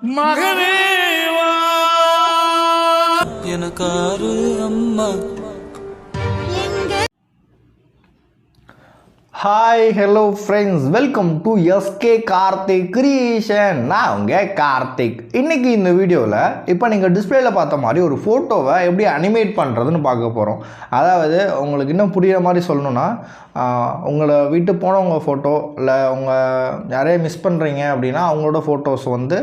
மகனேவா? எனக்காரு அம்மா. Hi hello friends welcome to SK Karthik creation நான் உங்கள் கார்த்திக். இன்றைக்கி இந்த வீடியோவில் இப்போ நீங்கள் டிஸ்பிளேல பார்த்த மாதிரி ஒரு ஃபோட்டோவை எப்படி அனிமேட் பண்ணுறதுன்னு பார்க்க போகிறோம் அதாவது உங்களுக்கு இன்னும் புரியுற மாதிரி சொல்லணுன்னா உங்களை வீட்டு போனவங்க ஃபோட்டோ இல்லை உங்கள் யாரையும் மிஸ் பண்ணுறீங்க அப்படின்னா அவங்களோட ஃபோட்டோஸ் வந்து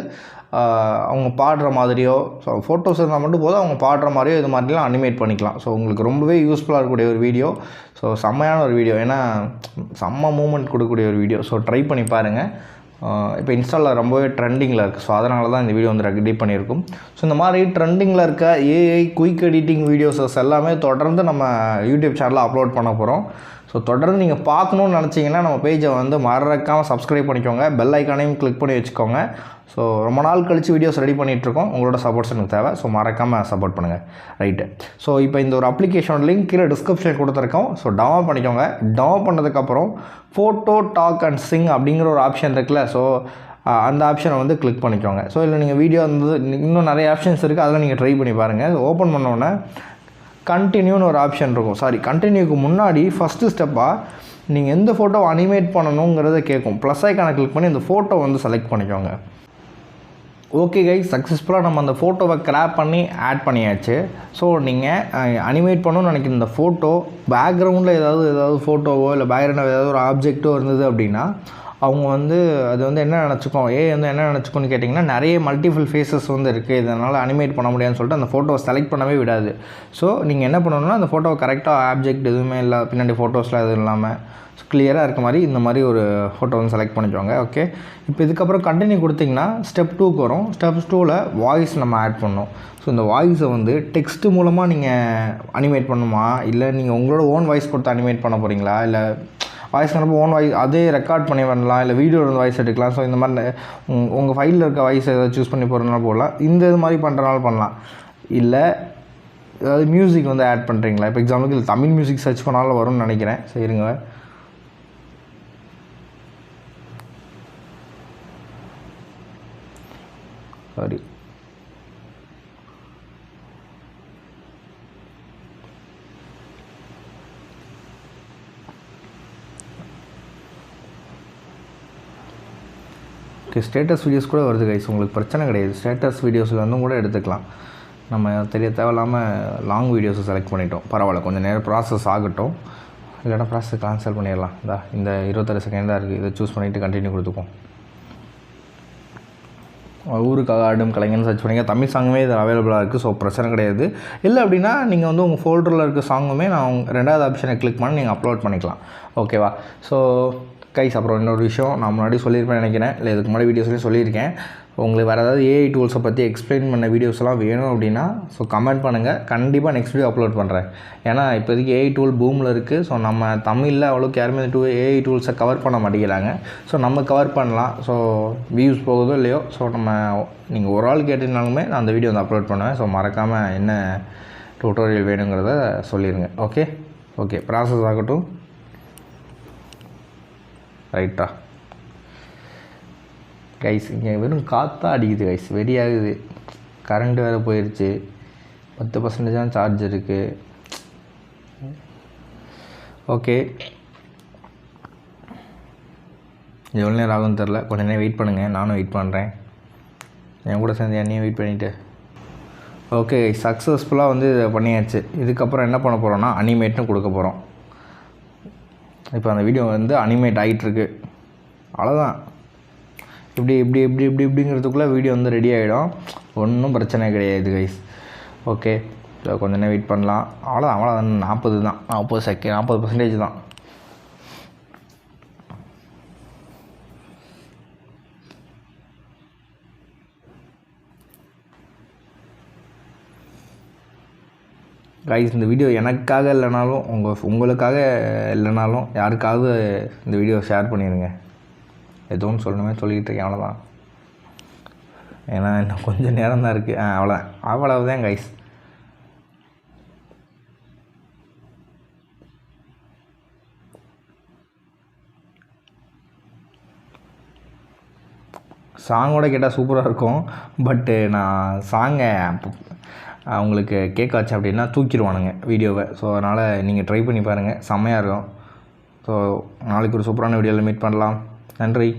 அவங்க பாடுற மாதிரியோ ஸோ ஃபோட்டோஸ் இருந்தால் மட்டும் போதும் அவங்க பாடுற மாதிரியோ இது மாதிரிலாம் அனிமேட் பண்ணிக்கலாம். ஸோ உங்களுக்கு ரொம்பவே யூஸ்ஃபுல்லாக இருக்கக்கூடிய ஒரு வீடியோ ஸோ செம்மையான ஒரு வீடியோ ஏன்னா செம்ம மூமெண்ட் கொடுக்கக்கூடிய ஒரு வீடியோ ஸோ ட்ரை பண்ணி பாருங்கள் இப்போ இன்ஸ்டாவில் ரொம்பவே ட்ரெண்டிங்கில் இருக்குது ஸோ அதனால தான் இந்த வீடியோ வந்து ரெடி பண்ணியிருக்கும். ஸோ இந்த மாதிரி ட்ரெண்டிங்கில் இருக்க ஏஐ குயிக் எடிட்டிங் வீடியோஸஸ் எல்லாமே தொடர்ந்து நம்ம யூடியூப் சேனலில் அப்லோட் பண்ண போகிறோம் ஸோ தொடர்ந்து நீங்கள் பார்க்கணுன்னு நினச்சிங்கன்னா நம்ம பேஜை வந்து மறக்காமல் சப்ஸ்கிரைப் பண்ணிக்கோங்க. பெல் ஐக்கானையும் கிளிக் பண்ணி வச்சுக்கோங்க. ஸோ ரொம்ப நாள் கழித்து வீடியோஸ் ரெடி பண்ணிகிட்ருக்கோம் உங்களோட சப்போர்ட்ஸ் எனக்கு தேவை. ஸோ மறக்காமல் சப்போர்ட் பண்ணுங்கள் ரைட்டு ஸோ இப்போ இந்த ஒரு அப்ளிகேஷன் லிங்க் கீழே டிஸ்கிரிப்ஷன் கொடுத்துருக்கோம். ஸோ டவுன்லோட் பண்ணிக்கோங்க. டவுன்லோட் பண்ணதுக்கப்புறம் ஃபோட்டோ டாக் அண்ட் சிங் அப்படிங்கிற ஒரு ஆப்ஷன் இருக்குல்ல. ஸோ அந்த ஆப்ஷனை வந்து கிளிக் பண்ணிக்கோங்க. ஸோ இல்லை நீங்கள் வீடியோ வந்து இன்னும் நிறைய ஆப்ஷன்ஸ் இருக்குது அதெல்லாம் நீங்கள் ட்ரை பண்ணி பாருங்கள் ஓப்பன் பண்ணோன்னே கண்டினியூன்னு ஒரு ஆப்ஷன் இருக்கும். சாரி கண்டினியூக்கு முன்னாடி ஃபஸ்ட்டு ஸ்டெப்பாக நீங்கள் எந்த ஃபோட்டோவை அனிமேட் பண்ணணுங்கிறத கேட்கும் ப்ளஸ் ஐக்கானை கிளிக் பண்ணி இந்த ஃபோட்டோ வந்து செலக்ட் பண்ணிக்கோங்க. ஓகே கை சக்ஸஸ்ஃபுல்லாக நம்ம அந்த ஃபோட்டோவை கிராப் பண்ணி ஆட் பண்ணியாச்சு. ஸோ நீங்கள் அனிமேட் பண்ணணும்னு நினைக்கிற இந்த ஃபோட்டோ பேக்ரவுண்டில் ஏதாவது ஏதாவது ஃபோட்டோவோ இல்லை பேக்ரவுண்டில் ஏதாவது ஒரு ஆப்ஜெக்ட்டோ இருந்தது அப்படின்னா அவங்க வந்து அது வந்து என்ன நினச்சிக்கும்? ஏ வந்து என்ன நினச்சிக்கோன்னு கேட்டிங்கன்னா நிறைய மல்டிபிள் ஃபேஸஸ் வந்து இருக்குது இதனால் அனிமேட் பண்ண முடியாதுன்னு சொல்லிட்டு அந்த ஃபோட்டோவை செலக்ட் பண்ணவே விடாது. ஸோ நீங்கள் என்ன பண்ணணும்னா அந்த ஃபோட்டோவை கரெக்டாக ஆப்ஜெக்ட் எதுவுமே இல்லை பின்னாடி ஃபோட்டோஸ்லாம் எதுவும் இல்லாமல் கிளியராக இருக்க மாதிரி இந்த மாதிரி ஒரு ஃபோட்டோ வந்து செலக்ட் பண்ணிக்கோங்க ஓகே இப்போ இதுக்கப்புறம் கண்டினியூ கொடுத்தீங்கன்னா ஸ்டெப் டூக்கு வரும். ஸ்டெப் டூவில் வாய்ஸ் நம்ம ஆட் பண்ணோம் ஸோ இந்த வாய்ஸை வந்து டெக்ஸ்ட் மூலமாக நீங்கள் அனிமேட் பண்ணுமா? இல்லை நீங்கள் உங்களோட ஓன் வாய்ஸ் கொடுத்து அனிமேட் பண்ண போகிறீங்களா இல்லை வாய்ஸ் நம்ம ஓன் வாய்ஸ் அதே ரெக்கார்ட் பண்ணி வரலாம் இல்லை வீடியோ வாய்ஸ் எடுக்கலாம். ஸோ இந்த மாதிரி உங்கள் ஃபைலில் இருக்க வாய்ஸ் ஏதாவது சூஸ் பண்ணி போகிறதுனால போடலாம். இந்த இது மாதிரி பண்ணுறனால பண்ணலாம். இல்லை ஏதாவது மியூசிக் வந்து ஆட் பண்ணுறீங்களா இப்போ எக்ஸாம்பிளுக்கு இது தமிழ் மியூசிக் சர்ச் பண்ணாலும் வரும்னு நினைக்கிறேன். சரிங்க சாரி ஓகே ஸ்டேட்டஸ் வீடியோஸ் கூட வருது கைஸ் உங்களுக்கு பிரச்சனை கிடையாது. ஸ்டேட்டஸ் வீடியோஸ்லேருந்தும் கூட எடுத்துக்கலாம். நம்ம தெரிய தேவையில்லாமல் லாங் வீடியோஸை செலக்ட் பண்ணிட்டோம். பரவாயில்ல கொஞ்சம் நேரம் ப்ராசஸ் ஆகட்டும். இல்லைன்னா ப்ராசஸ் கேன்சல் பண்ணிடலாம். இந்தா இந்த இருபத்தாறு செகண்ட் தான் இருக்குது இதை சூஸ் பண்ணிவிட்டு கண்டினியூ கொடுத்துக்கோம் ஊருக்காக ஆடும் கலைஞர்னு சர்ச் பண்ணிங்க. தமிழ் சாங்குமே இது அவைலபிளாக இருக்குது ஸோ பிரச்சனை கிடையாது. இல்லை அப்படின்னா நீங்கள் வந்து உங்கள் ஃபோல்டரில் இருக்க சாங்குமே நான் ரெண்டாவது ஆப்ஷனை கிளிக் பண்ணி நீங்கள் அப்லோட் பண்ணிக்கலாம். ஓகேவா ஸோ கைஸ் அப்புறம் இன்னொரு விஷயம் நான் முன்னாடி சொல்லியிருப்பேன் நினைக்கிறேன். இல்லை இதுக்கு முன்னாடி வீடியோஸ்லேயும் சொல்லியிருக்கேன். உங்களுக்கு வேறு ஏதாவது ஏஐ டூல்ஸை பற்றி எக்ஸ்பிளைன் பண்ண வீடியோஸ்லாம் வேணும் அப்படின்னா ஸோ கமெண்ட் பண்ணுங்கள் கண்டிப்பாக நெக்ஸ்ட் வீடியோ அப்லோட் பண்ணுறேன் ஏன்னா இப்போதைக்கு ஏஐ டூல் பூமில் இருக்குது ஸோ நம்ம தமிழில் அவ்வளோக்கு யாருமே டூ ஏஐ டூல்ஸை கவர் பண்ண மாட்டேங்கிறாங்க. ஸோ நம்ம கவர் பண்ணலாம். ஸோ வியூஸ் போகுதோ இல்லையோ ஸோ நம்ம நீங்கள் ஒரு ஆள் கேட்டிருந்தாலுமே நான் அந்த வீடியோ வந்து அப்லோட் பண்ணுவேன். ஸோ மறக்காமல் என்ன டுட்டோரியல் வேணுங்கிறத சொல்லிடுங்க ஓகே ஓகே ப்ராசஸ் ஆகட்டும். ரைட்டா கைஸ் இங்கே வெறும் காற்றா அடிக்குது கைஸ் வெடியாகுது. கரண்ட் வேறு போயிடுச்சு பத்து பர்சன்டேஜ் தான் சார்ஜ் இருக்குது ஓகே எவ்வளோ நேரம் ஆகும்னு தெரில கொஞ்ச நேரம் வெயிட் பண்ணுங்கள் நானும் வெயிட் பண்ணுறேன் என் கூட சேர்ந்து என்னையும் வெயிட் பண்ணிவிட்டு ஓகே சக்ஸஸ்ஃபுல்லாக வந்து இதை பண்ணியாச்சு. இதுக்கப்புறம் என்ன பண்ண போகிறோன்னா அனிமேட்னு கொடுக்க போகிறோம் இப்போ அந்த வீடியோ வந்து அனிமேட் ஆகிட்டுருக்கு அவ்வளோதான் இப்படி இப்படி இப்படி இப்படி இப்படிங்கிறதுக்குள்ளே வீடியோ வந்து ரெடி ஆகிடும் ஒன்றும் பிரச்சனை கிடையாது கைஸ் ஓகே கொஞ்ச நேரம் வெயிட் பண்ணலாம். அவ்வளோதான் அவ்வளோதான் நாற்பது தான் நாற்பது செகண்ட் நாற்பது பர்சன்டேஜ் தான். கைஸ் இந்த வீடியோ எனக்காக இல்லைனாலும் உங்கள் உங்களுக்காக இல்லைனாலும் யாருக்காவது இந்த வீடியோ ஷேர் பண்ணிடுங்க ஏதோ ஒன்று சொல்லணுமே சொல்லிக்கிட்டு இருக்கேன் அவ்வளோதான் ஏன்னா இன்னும் கொஞ்சம் நேரம் தான் இருக்குது ஆ அவ்வளோதான் அவ்வளவுதான் கைஸ் சாங்கோட கேட்டால் சூப்பராக இருக்கும். பட்டு நான் சாங்கை அவங்களுக்கு கேட்காச்சு அப்படின்னா தூக்கிடுவானுங்க வீடியோவை. ஸோ அதனால் நீங்கள் ட்ரை பண்ணி பாருங்கள் செம்மையாக இருக்கும். ஸோ நாளைக்கு ஒரு சூப்பரான வீடியோவில் மீட் பண்ணலாம். நன்றி.